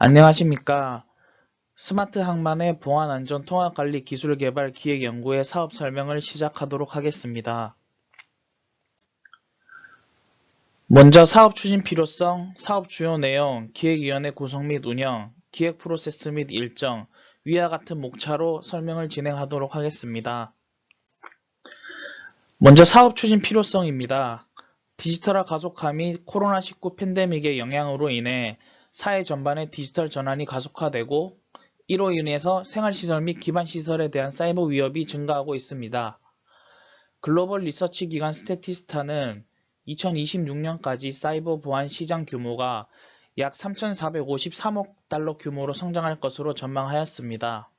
안녕하십니까. 스마트 항만의 보안 안전 통합 관리 기술 개발 기획 연구의 사업 설명을 시작하도록 하겠습니다. 먼저 사업 추진 필요성, 사업 주요 내용, 기획위원회 구성 및 운영, 기획 프로세스 및 일정, 위와 같은 목차로 설명을 진행하도록 하겠습니다. 먼저 사업 추진 필요성입니다. 디지털화 가속화 및 코로나19 팬데믹의 영향으로 인해 사회 전반의 디지털 전환이 가속화되고 이로 인해서 생활시설 및 기반시설에 대한 사이버 위협이 증가하고 있습니다. 글로벌 리서치 기관 스태티스타는 2026년까지 사이버 보안 시장 규모가 약 3,453억 달러 규모로 성장할 것으로 전망하였습니다.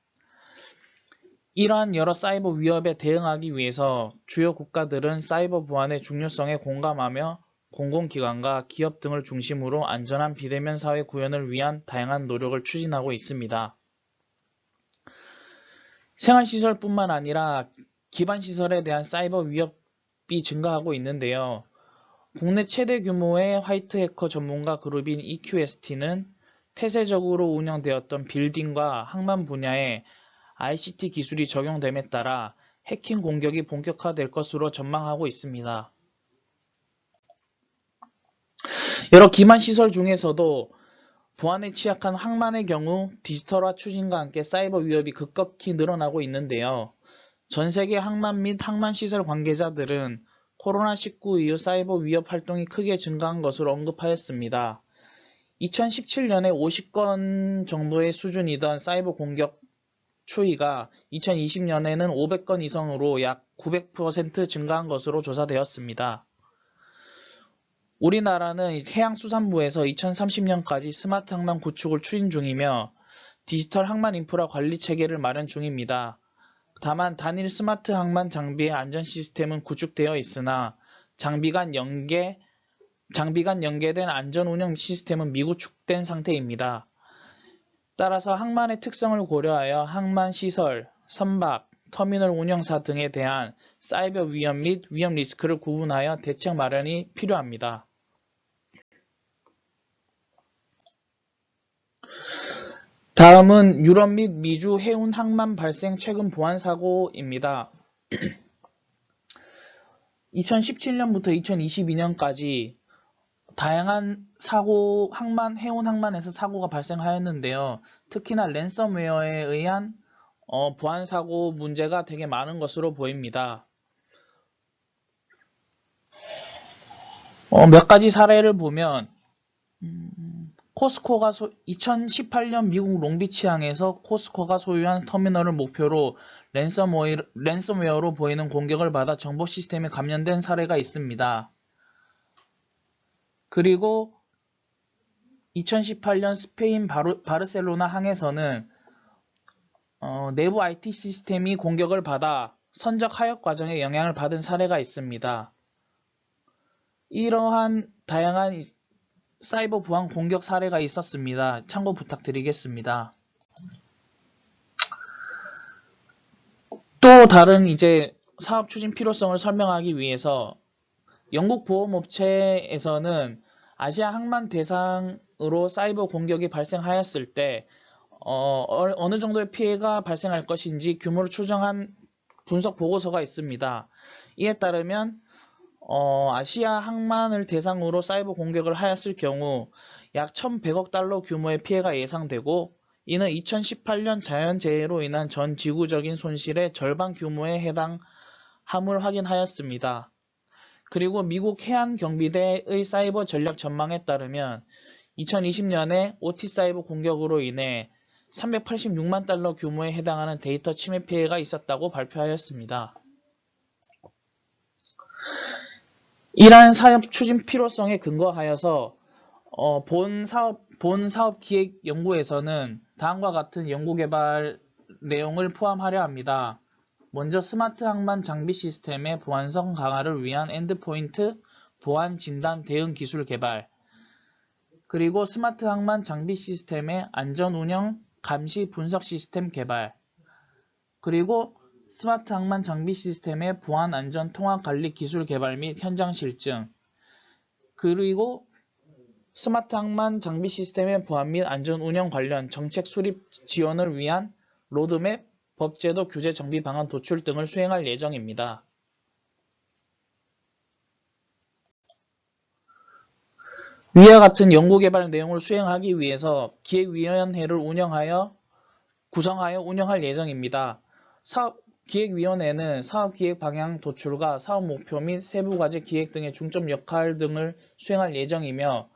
이러한 여러 사이버 위협에 대응하기 위해서 주요 국가들은 사이버 보안의 중요성에 공감하며 공공기관과 기업 등을 중심으로 안전한 비대면 사회 구현을 위한 다양한 노력을 추진하고 있습니다. 생활시설뿐만 아니라 기반시설에 대한 사이버 위협이 증가하고 있는데요. 국내 최대 규모의 화이트 해커 전문가 그룹인 EQST는 폐쇄적으로 운영되었던 빌딩과 항만 분야에 ICT 기술이 적용됨에 따라 해킹 공격이 본격화될 것으로 전망하고 있습니다. 여러 기반 시설 중에서도 보안에 취약한 항만의 경우 디지털화 추진과 함께 사이버 위협이 급격히 늘어나고 있는데요. 전 세계 항만 및 항만 시설 관계자들은 코로나19 이후 사이버 위협 활동이 크게 증가한 것으로 언급하였습니다. 2017년에 50건 정도의 수준이던 사이버 공격 추이가 2020년에는 500건 이상으로 약 900% 증가한 것으로 조사되었습니다. 우리나라는 해양수산부에서 2030년까지 스마트 항만 구축을 추진 중이며 디지털 항만 인프라 관리 체계를 마련 중입니다. 다만 단일 스마트 항만 장비의 안전 시스템은 구축되어 있으나 장비 간 연계, 장비 간 연계된 안전 운영 시스템은 미구축된 상태입니다. 따라서 항만의 특성을 고려하여 항만 시설, 선박, 터미널 운영사 등에 대한 사이버 위험 및 위험 리스크를 구분하여 대책 마련이 필요합니다. 다음은 유럽 및 미주 해운 항만 발생 최근 보안 사고입니다. 2017년부터 2022년까지 다양한 사고, 항만, 해운 항만에서 사고가 발생하였는데요. 특히나 랜섬웨어에 의한 어, 보안 사고 문제가 되게 많은 것으로 보입니다. 어, 몇 가지 사례를 보면 음, 코스코가 소, 2018년 미국 롱비치항에서 코스코가 소유한 터미널을 목표로 랜섬웨어, 랜섬웨어로 보이는 공격을 받아 정보 시스템에 감염된 사례가 있습니다. 그리고 2018년 스페인 바르, 바르셀로나 항에서는 어, 내부 IT 시스템이 공격을 받아 선적 하역 과정에 영향을 받은 사례가 있습니다. 이러한 다양한 사이버 보안 공격 사례가 있었습니다. 참고 부탁드리겠습니다. 또 다른 이제 사업 추진 필요성을 설명하기 위해서 영국 보험업체에서는 아시아 항만 대상으로 사이버 공격이 발생하였을 때 어, 어느 정도의 피해가 발생할 것인지 규모를 추정한 분석 보고서가 있습니다. 이에 따르면 어, 아시아 항만을 대상으로 사이버 공격을 하였을 경우 약 1100억 달러 규모의 피해가 예상되고 이는 2018년 자연재해로 인한 전 지구적인 손실의 절반 규모에 해당함을 확인하였습니다. 그리고 미국 해안경비대의 사이버 전략 전망에 따르면 2020년에 OT 사이버 공격으로 인해 386만 달러 규모에 해당하는 데이터 침해 피해가 있었다고 발표하였습니다. 이러한 사업 추진 필요성에 근거하여서 어, 본 사업 본 사업 기획 연구에서는 다음과 같은 연구 개발 내용을 포함하려 합니다. 먼저 스마트 항만 장비 시스템의 보안성 강화를 위한 엔드포인트 보안 진단 대응 기술 개발 그리고 스마트 항만 장비 시스템의 안전 운영 감시 분석 시스템 개발 그리고 스마트 항만 장비 시스템의 보안 안전 통합 관리 기술 개발 및 현장 실증 그리고 스마트 항만 장비 시스템의 보안 및 안전 운영 관련 정책 수립 지원을 위한 로드맵, 법제도 규제 정비 방안 도출 등을 수행할 예정입니다. 위와 같은 연구개발 내용을 수행하기 위해서 기획위원회를 운영하여 구성하여 운영할 예정입니다. 사업 기획위원회는 사업 기획 방향 도출과 사업 목표 및 세부 과제 기획 등의 중점 역할 등을 수행할 예정이며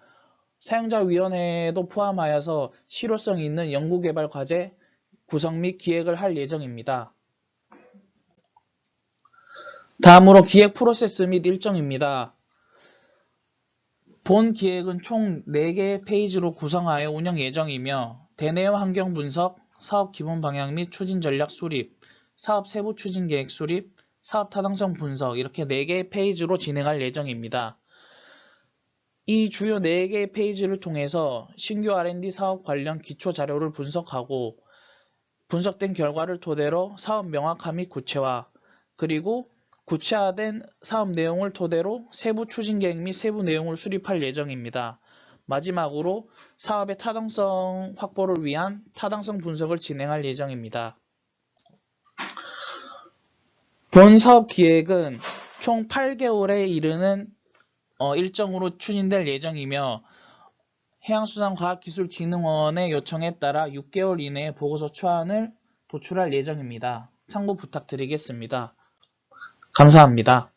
사용자위원회도 포함하여서 실효성 있는 연구개발 과제 구성 및 기획을 할 예정입니다. 다음으로 기획 프로세스 및 일정입니다. 본 기획은 총 4개의 페이지로 구성하여 운영 예정이며 대내외 환경 분석, 사업 기본 방향 및 추진 전략 수립, 사업 세부 추진 계획 수립, 사업 타당성 분석 이렇게 4개의 페이지로 진행할 예정입니다. 이 주요 4개의 페이지를 통해서 신규 R&D 사업 관련 기초 자료를 분석하고 분석된 결과를 토대로 사업 명확화 및 구체화 그리고 구체화된 사업 내용을 토대로 세부 추진 계획 및 세부 내용을 수립할 예정입니다. 마지막으로 사업의 타당성 확보를 위한 타당성 분석을 진행할 예정입니다. 본 사업 기획은 총 8개월에 이르는 어, 일정으로 추진될 예정이며 해양수산과학기술진흥원의 요청에 따라 6개월 이내에 보고서 초안을 도출할 예정입니다. 참고 부탁드리겠습니다. 감사합니다.